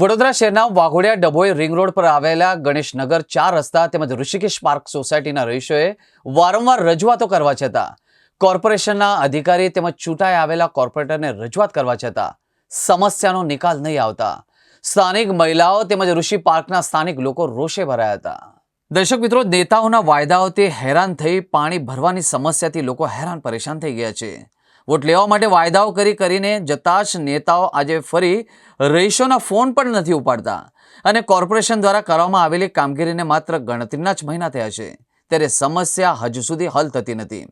વડોદરા શહેરના Waghodia Dabhoi ring road પર આવેલા ગણેશનગર ચાર રસ્તા તેમજ ઋષિકેશ પાર્ક સોસાયટીના રહીશોએ વારંવાર રજૂઆતો કરવા છતાં કોર્પોરેશનના અધિકારી તેમજ ચૂંટાઈ આવેલા કોર્પોરેટરને રજૂઆત કરવા છતાં સમસ્યાનો નિકાલ નહીં આવતા. સ્થાનિક મહિલાઓ તેમજ ઋષિ પાર્કના સ્થાનિક લોકો રોષે ભરાયા હતા. દર્શક મિત્રો, નેતાઓના વાયદાઓથી હેરાન થઈ પાણી ભરવાની સમસ્યાથી લોકો હેરાન પરેશાન થઈ ગયા છે. વોટ લેવા માટે વાયદાઓ કરી કરીને જતા જ નેતાઓ આજે ફરી રહીશોના ફોન પણ નથી ઉપાડતા. અને કોર્પોરેશન દ્વારા કરવામાં આવેલી કામગીરીને માત્ર ગણતરીના જ મહિના થયા છે. ત્યારે સમસ્યા હજુ સુધી હલ થતી નથી.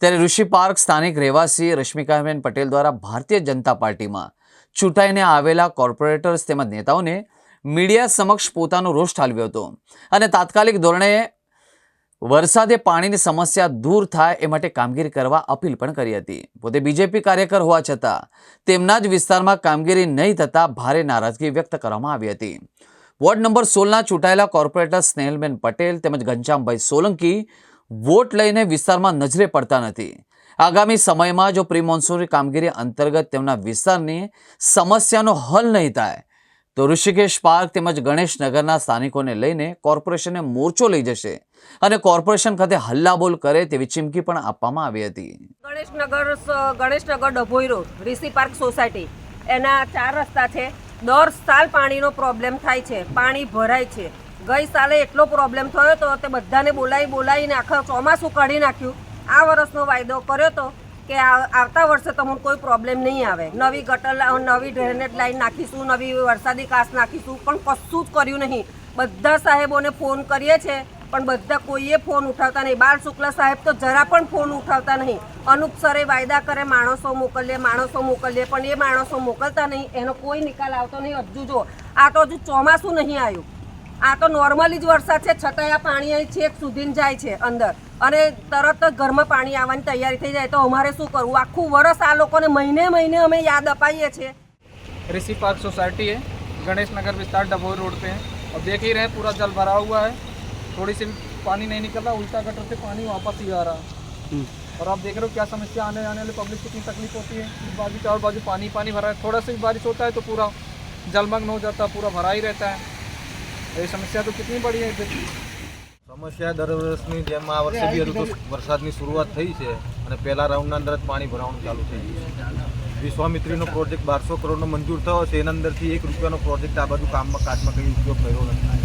ત્યારે ઋષિ પાર્ક સ્થાનિક રહેવાસી રશ્મિકાબેન પટેલ દ્વારા ભારતીય જનતા પાર્ટીમાં ચૂંટાઈને આવેલા કોર્પોરેટર્સ તેમજ નેતાઓને મીડિયા સમક્ષ પોતાનો રોષ ઠાલવ્યો હતો. અને તાત્કાલિક ધોરણે વરસાદે પાણીની સમસ્યા દૂર થાય એ માટે કામગીરી કરવા અપીલ પણ કરી હતી. પોતે બીજેપી કાર્યકર હોવા છતાં તેમના જ વિસ્તારમાં કામગીરી નહીં થતાં ભારે નારાજગી વ્યક્ત કરવામાં આવી હતી. વોર્ડ નંબર સોળના ચૂંટાયેલા કોર્પોરેટર સ્નેહલબેન પટેલ તેમજ ઘનશ્યામભાઈ સોલંકી વોટ લઈને વિસ્તારમાં નજરે પડતા નથી. આગામી સમયમાં જો પ્રી મોન્સૂનની કામગીરી અંતર્ગત તેમના વિસ્તારની સમસ્યાનો હલ નહીં થાય તો ઋષિકેશ પાર્ક તેમજ ગણેશનગરના સ્થાનિકોને લઈને કોર્પોરેશને મોરચો લઈ જશે અને કોર્પોરેશન ખાતે હલ્લાબોલ કરે તેવી ચીમકી પણ આપવામાં આવી હતી. Ganeshnagar Ganeshnagar Dabhoi road Rishi park society, એના ચાર રસ્તા છે. દર સાલ પાણીનો પ્રોબ્લેમ થાય છે, પાણી ભરાય છે. ગઈ સાલે એટલો પ્રોબ્લેમ થયો તો તે બધાને બોલાવી બોલાવીને આખા ચોમાસું કાઢી નાખ્યું. આ વર્ષનો વાયદો કર્યો તો કે આવતા વર્ષે તમને કોઈ પ્રોબ્લેમ નહીં આવે. નવી ગટર નવી ડ્રેનેજ લાઈન નાખીશું, નવી વરસાદી કાસ નાખીશું, પણ કશું જ કર્યું નહીં. બધા સાહેબોને ફોન કરીએ છે, પણ બધા કોઈએ ફોન ઉઠાવતા નહીં. બાળ શુક્લા સાહેબ તો જરા પણ ફોન ઉઠાવતા નહીં. અનુપ સરે વાયદા કરે, માણસો મોકલીએ માણસો મોકલીએ, પણ એ માણસો મોકલતા નહીં. એનો કોઈ નિકાલ આવતો નહીં. હજુ જો, આ તો હજુ ચોમાસું નહીં આવ્યું. આ તો નોર્મલી જ વરસાદ છે, છતાંય આ પાણી અહીં છેક સુધીને જાય છે અંદર. અને તરત જ ઘરમાં પાણી આવવાની તૈયારી થઈ જાય તો અમારે શું કરવું આખું વરસ આ લોકોને મહિને મહિને અમે યાદ અપાઈએ છીએ ऋषि पार्क सोसाइटी है गणेश नगर विस्तार डभोई रोड पे है और देख ही रहे हैं पूरा जल भरा हुआ है थोड़ी सी पानी नहीं निकल रहा उल्टा गटर से पानी वापस ही आ रहा है और आप देख रहे हो क्या समस्या आने आने वाले पब्लिक कितनी तकलीफ होती है इस बाजू चार बाजू पानी पानी भरा है थोड़ा सा भी बारिश होता है तो पूरा जलमग्न हो जाता है पूरा भरा ही रहता है ये समस्या तो कितनी बड़ी है इधर સમસ્યા દર વર્ષની જેમ આ વર્ષે બી હજુ તો વરસાદની શરૂઆત થઈ છે અને પહેલા રાઉન્ડના અંદર જ પાણી ભરાવાનું ચાલુ થઈ ગયું છે. વિશ્વામિત્રીનો પ્રોજેક્ટ બારસો કરોડનો મંજૂર થયો છે એના અંદરથી એક રૂપિયાનો પ્રોજેક્ટ આ બધું કામમાં કાચમાં કંઈ ઉપયોગ કર્યો નથી.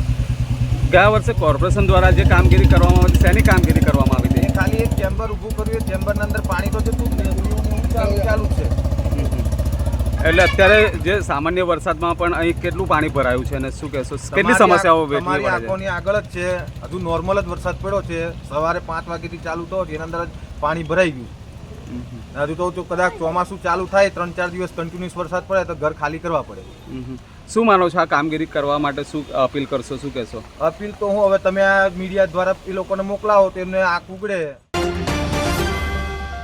ગયા વર્ષે કોર્પોરેશન દ્વારા જે કામગીરી કરવામાં આવી શેની કામગીરી કરવામાં આવી હતી? ખાલી એક ચેમ્બર ઊભું કર્યું એ ચેમ્બરના અંદર પાણી તો જતું જ નહીં ચાલુ છે. એટલે અત્યારે જે સામાન્ય વરસાદમાં પણ અહીં કેટલું પાણી ભરાયું છે અને શું કહેશો? કેટલી સમસ્યાઓ છે? આંખોની આગળ જ છે. હજુ નોર્મલ જ વરસાદ પડ્યો છે. સવારે પાંચ વાગ્યાથી ચાલુ થયો છે. એના અંદર જ પાણી ભરાઈ ગયું હજુ તો કદાચ ચોમાસું ચાલુ થાય ત્રણ ચાર દિવસ કન્ટિન્યુઅસ વરસાદ પડે તો ઘર ખાલી કરવા પડે. શું માનો છો આ કામગીરી કરવા માટે શું અપીલ કરશો શું કહેશો? અપીલ તો હું હવે તમે આ મીડિયા દ્વારા એ લોકોને મોકલાવો તો એમને આંખ ઉગડે.